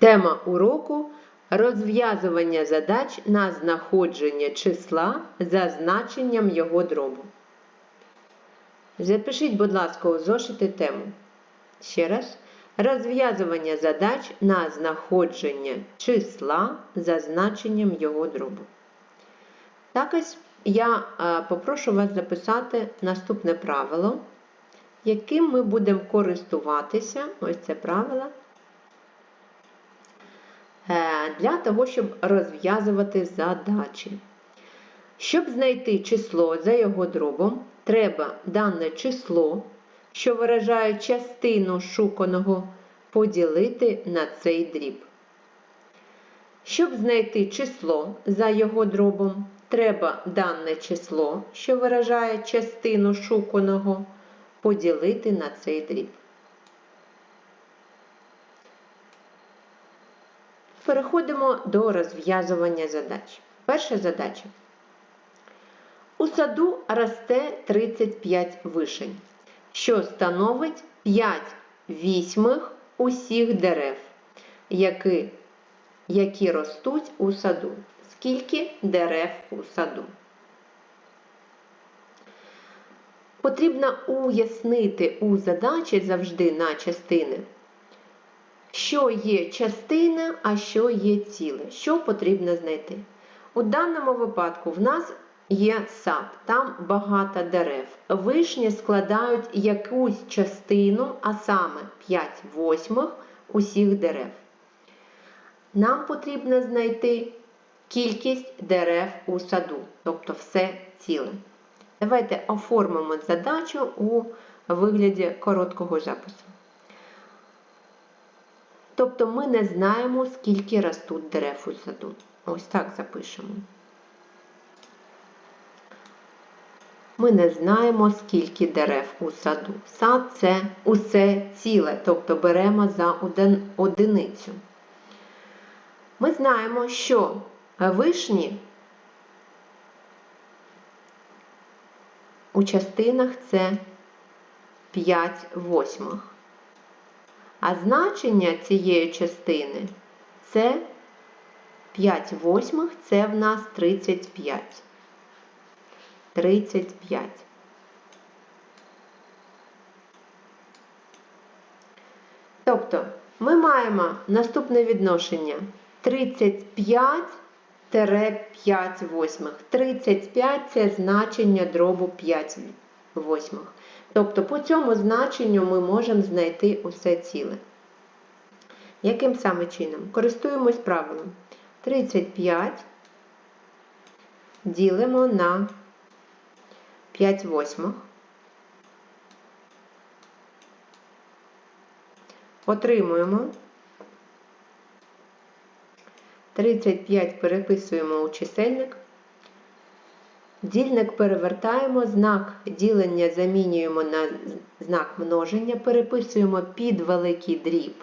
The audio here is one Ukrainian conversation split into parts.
Тема уроку розв'язування задач на знаходження числа за значенням його дробу. Запишіть, будь ласка, у зошити тему. Ще раз. Розв'язування задач на знаходження числа за значенням його дробу. Також я е, попрошу вас записати наступне правило, яким ми будемо користуватися. Ось це правило. Е, для того, щоб розв'язувати задачі. Щоб знайти число за його дробом, треба дане число, що виражає частину шуканого, поділити на цей дріб. Щоб знайти число за його дробом, треба дане число, що виражає частину шуканого, поділити на цей дріб. Переходимо до розв'язування задач. Перша задача. У саду росте 35 вишень, що становить 5 вісьмих усіх дерев, які, які ростуть у саду. Скільки дерев у саду? Потрібно уяснити у задачі завжди на частини що є частина, а що є ціле. Що потрібно знайти? У даному випадку в нас є сад, там багато дерев. Вишні складають якусь частину, а саме 5 восьмих усіх дерев. Нам потрібно знайти кількість дерев у саду, тобто все ціле. Давайте оформимо задачу у вигляді короткого запису. Тобто ми не знаємо, скільки ростуть дерев у саду. Ось так запишемо. Ми не знаємо, скільки дерев у саду. Сад це усе ціле, тобто беремо за одиницю. Ми знаємо, що вишні у частинах це 5 восьмих. А значення цієї частини це 5 восьмих, це в нас 35. 35. Тобто ми маємо наступне відношення 35 5 восьмих. 35 це значення дробу 5 восьмих. Тобто по цьому значенню ми можемо знайти усе ціле. Яким саме чином? Користуємось правилом. 35 ділимо на 5 восьмих. Отримуємо. 35 переписуємо у чисельник. Дільник перевертаємо, знак ділення замінюємо на знак множення, переписуємо під великий дріб.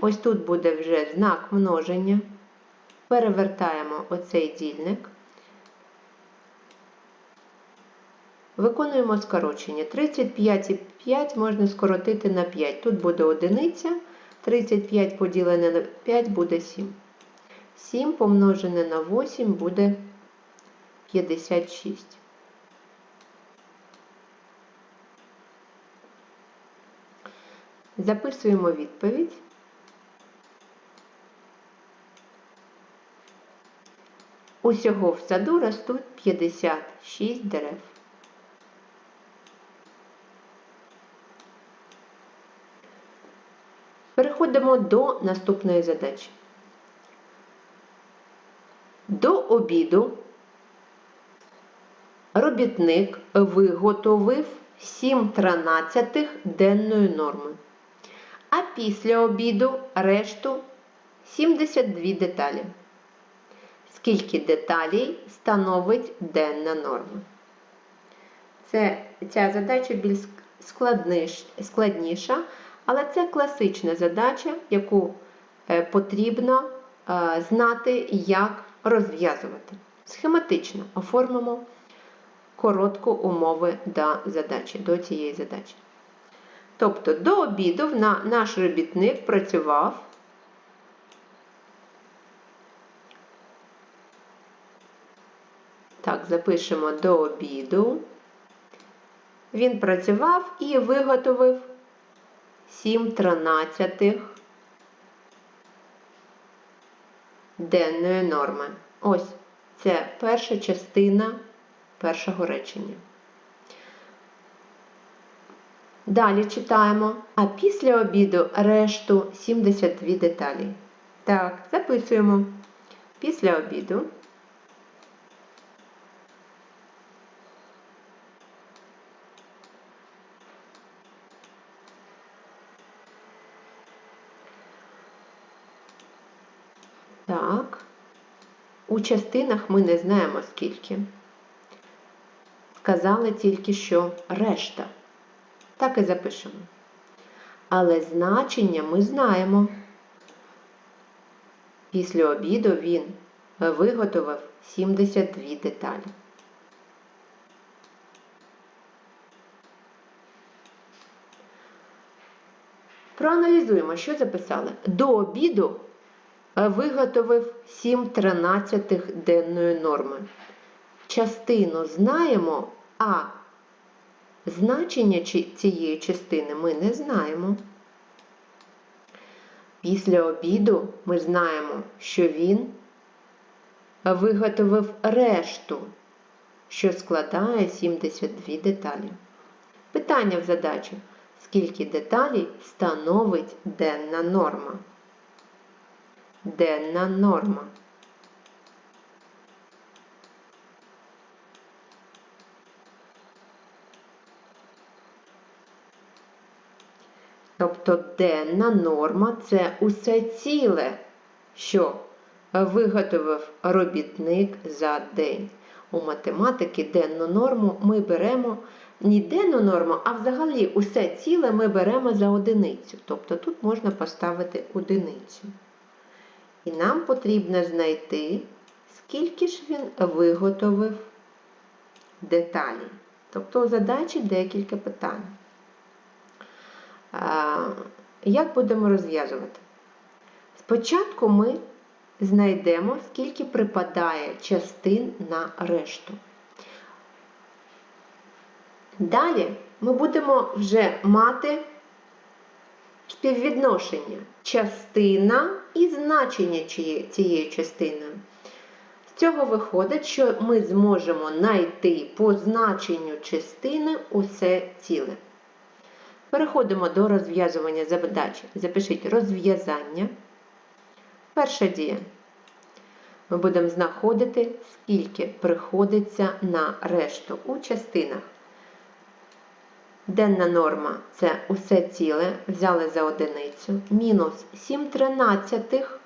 Ось тут буде вже знак множення. Перевертаємо оцей дільник. Виконуємо скорочення. 35,5 можна скоротити на 5. Тут буде одиниця. 35 поділене на 5 буде 7. 7 помножене на 8 буде 56. Записуємо відповідь. Усього в саду ростуть 56 дерев. Переходимо до наступної задачі. До обіду робітник виготовив 7 тринадцятих денної норми, а після обіду решту 72 деталі. Скільки деталей становить денна норма? Це, Ця задача більш складніш, складніша, але це класична задача, яку е, потрібно е, знати, як розв'язувати. Схематично оформимо коротку умови до задачі, до цієї задачі. Тобто до обіду наш робітник працював. Так, запишемо до обіду. Він працював і виготовив 7 тринадцятих денної норми. Ось це перша частина першого речення. Далі читаємо, а після обіду решту 72 деталі. Так, записуємо. Після обіду. Так. У частинах ми не знаємо скільки. Сказали тільки, що решта. Так і запишемо. Але значення ми знаємо. Після обіду він виготовив 72 деталі. Проаналізуємо, що записали. До обіду виготовив 7 тринадцятих денної норми. Частину знаємо, а значення цієї частини ми не знаємо. Після обіду ми знаємо, що він виготовив решту, що складає 72 деталі. Питання в задачі: скільки деталей становить денна норма? Денна норма. Тобто денна норма це усе ціле, що виготовив робітник за день. У математики денну норму ми беремо не денну норму, а взагалі усе ціле ми беремо за одиницю. Тобто тут можна поставити одиницю. І нам потрібно знайти, скільки ж він виготовив деталі. Тобто у задачі декілька питань. Як будемо розв'язувати? Спочатку ми знайдемо, скільки припадає частин на решту. Далі ми будемо вже мати співвідношення частина і значення цієї частини. З цього виходить, що ми зможемо знайти по значенню частини усе ціле. Переходимо до розв'язування задачі. Запишіть розв'язання. Перша дія. Ми будемо знаходити, скільки приходиться на решту у частинах. Денна норма це усе ціле, взяли за одиницю, мінус 7 тринадцятих.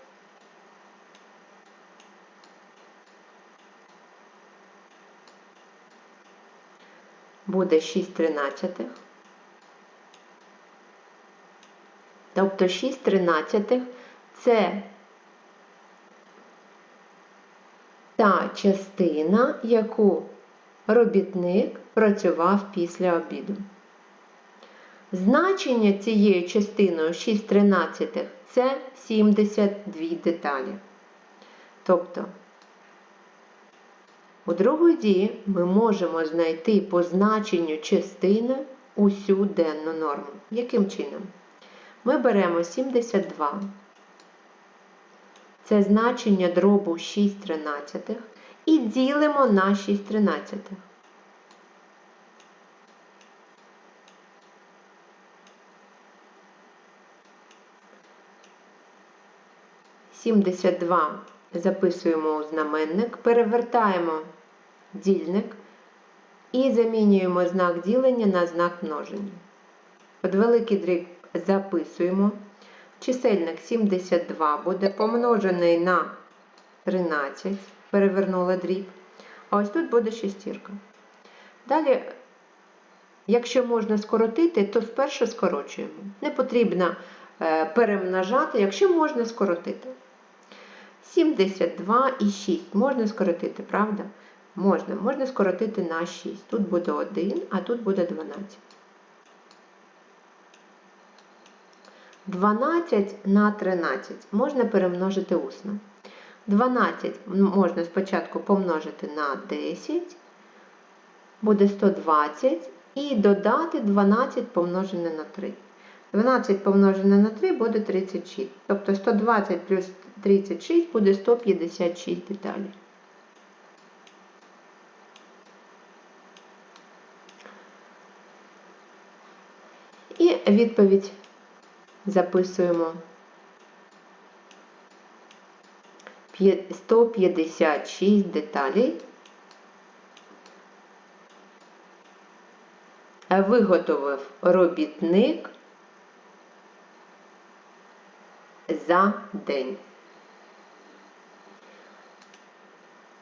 Буде 6 тринадцятих. Тобто 6 тринадцятих це та частина, яку робітник працював після обіду. Значення цією частиною 6 тринадцятих це 72 деталі. Тобто, у другій дії ми можемо знайти по значенню частини усю денну норму. Яким чином? Ми беремо 72. Це значення дробу 6 тринадцятих і ділимо на 6 тринадцятих. Сімдесят два записуємо у знаменник, перевертаємо дільник і замінюємо знак ділення на знак множення. Під великий дріб записуємо. Чисельник 72 буде помножений на 13, перевернула дріб. А ось тут буде шестірка. Далі, якщо можна скоротити, то спершу скорочуємо. Не потрібно е, перемножати, якщо можна скоротити. 72 і 6 можна скоротити, правда? Можна. Можна скоротити на 6. Тут буде 1, а тут буде 12. 12 на 13 можна перемножити усно. 12 можна спочатку помножити на 10, буде 120, і додати 12 помножене на 3. 12 помножене на 3 буде 36. Тобто 120 плюс 36 буде 156 деталей. І відповідь записуємо 156 деталей. Виготовив робітник за день.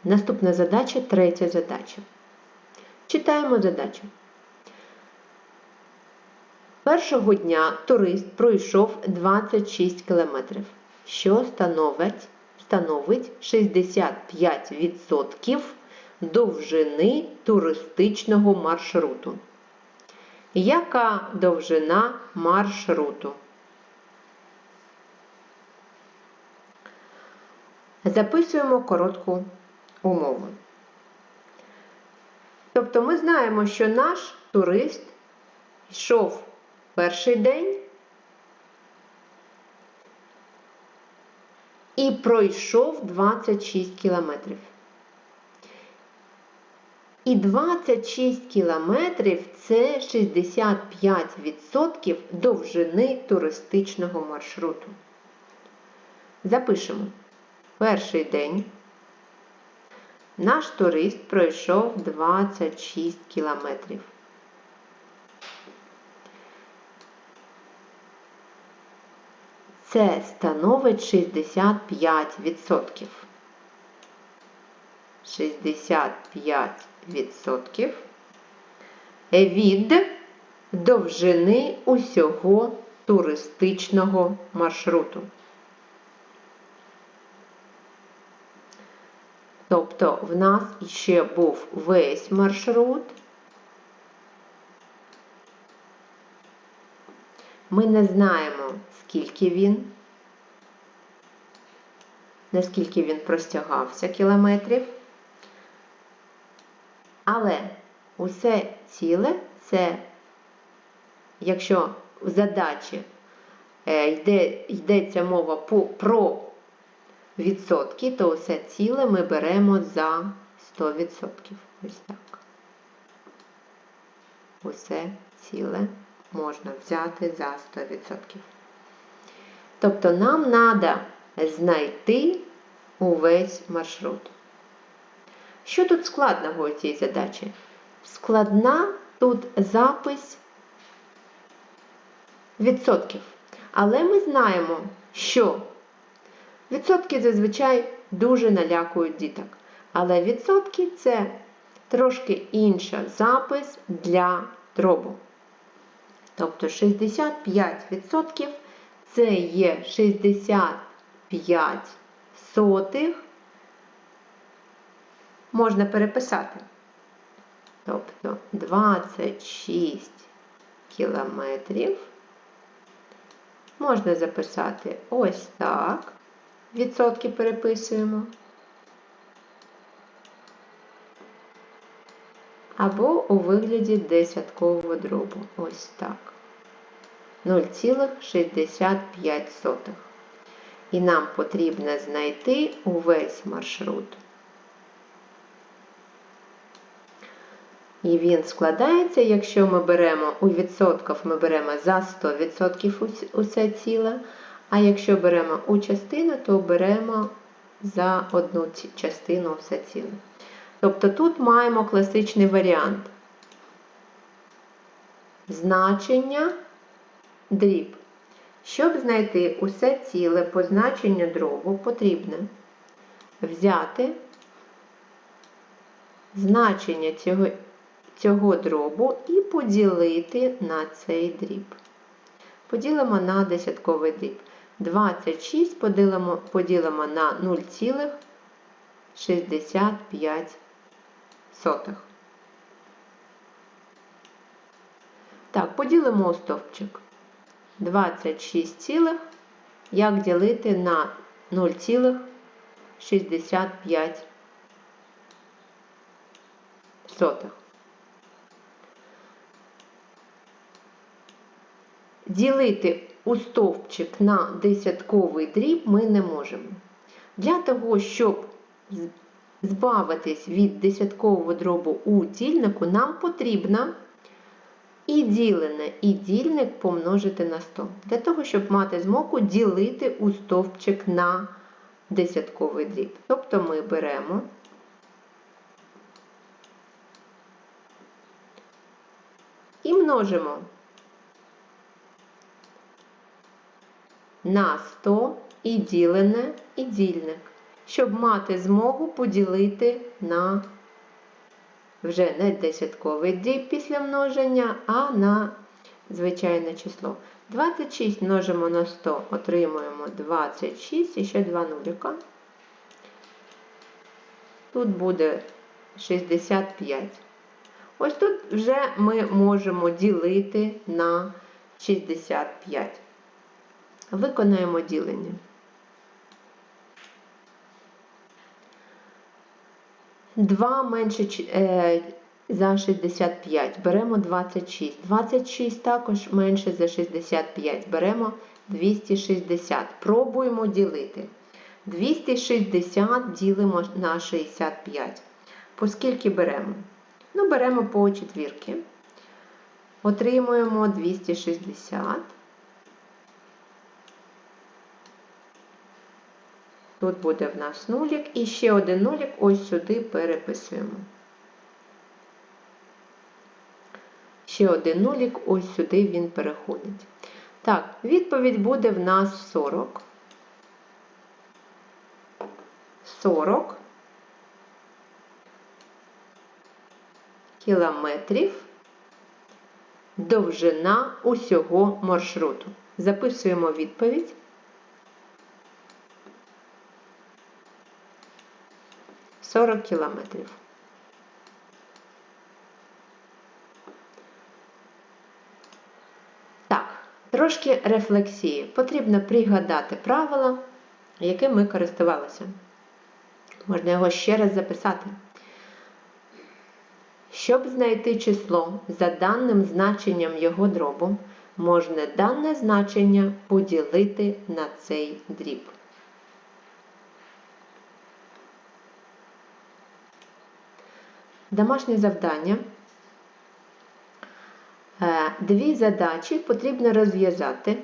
Наступна задача, третя задача. Читаємо задачу. Першого дня турист пройшов 26 кілометрів, що становить, становить 65% довжини туристичного маршруту. Яка довжина маршруту? Записуємо коротку умову. Тобто ми знаємо, що наш турист йшов перший день і пройшов 26 кілометрів. І 26 кілометрів це 65% довжини туристичного маршруту. Запишемо. Перший день наш турист пройшов 26 кілометрів. Це становить 65%. 65% від довжини усього туристичного маршруту. Тобто в нас ще був весь маршрут. Ми не знаємо, скільки він, наскільки він простягався кілометрів. Але усе ціле це, якщо в задачі е, йде, йдеться мова про відсотки, то усе ціле ми беремо за 100%. Ось так. Усе ціле можна взяти за 100%. Тобто нам треба знайти увесь маршрут. Що тут складного у цій задачі? Складна тут запис відсотків. Але ми знаємо, що відсотки зазвичай дуже налякують діток. Але відсотки це трошки інший запис для дробу. Тобто 65% це є 65 сотих. Можна переписати. Тобто 26 кілометрів. Можна записати ось так. Відсотки переписуємо. Або у вигляді десяткового дробу. Ось так. 0,65. І нам потрібно знайти увесь маршрут. І він складається, якщо ми беремо у відсотках, ми беремо за 100% усе ціле, а якщо беремо у частину, то беремо за одну частину все ціле. Тобто тут маємо класичний варіант. Значення дріб. Щоб знайти усе ціле по значенню дробу, потрібно взяти значення цього, цього дробу і поділити на цей дріб. Поділимо на десятковий дріб. 26 поділимо, поділимо на 0,65. Так, поділимо стовпчик. 26, цілих, як ділити на 65 сотих. Ділити у стовпчик на десятковий дріб ми не можемо. Для того, щоб збавитись від десяткового дробу у дільнику, нам потрібно і ділене, і дільник помножити на 100. Для того, щоб мати змогу ділити у стовпчик на десятковий дріб. Тобто ми беремо і множимо на 100 і ділене, і дільник, щоб мати змогу поділити на вже не десятковий дріб після множення, а на звичайне число. 26 множимо на 100, отримуємо 26 і ще 2 нуліка. Тут буде 65. Ось тут вже ми можемо ділити на 65. Виконаємо ділення. Два менше е, за 65. Беремо 26. 26 також менше за 65. Беремо 260. Пробуємо ділити. 260 ділимо на 65. По скільки беремо? Ну, беремо по четвірки. Отримуємо 260. Тут буде в нас нулік і ще один нулік ось сюди переписуємо. Ще один нулік ось сюди він переходить. Так, відповідь буде в нас 40. 40 кілометрів довжина усього маршруту. Записуємо відповідь. Сорок кілометрів. Так, трошки рефлексії. Потрібно пригадати правила, яким ми користувалися. Можна його ще раз записати. Щоб знайти число за даним значенням його дробу, можна дане значення поділити на цей дріб. Домашнє завдання. Е, Дві задачі потрібно розв'язати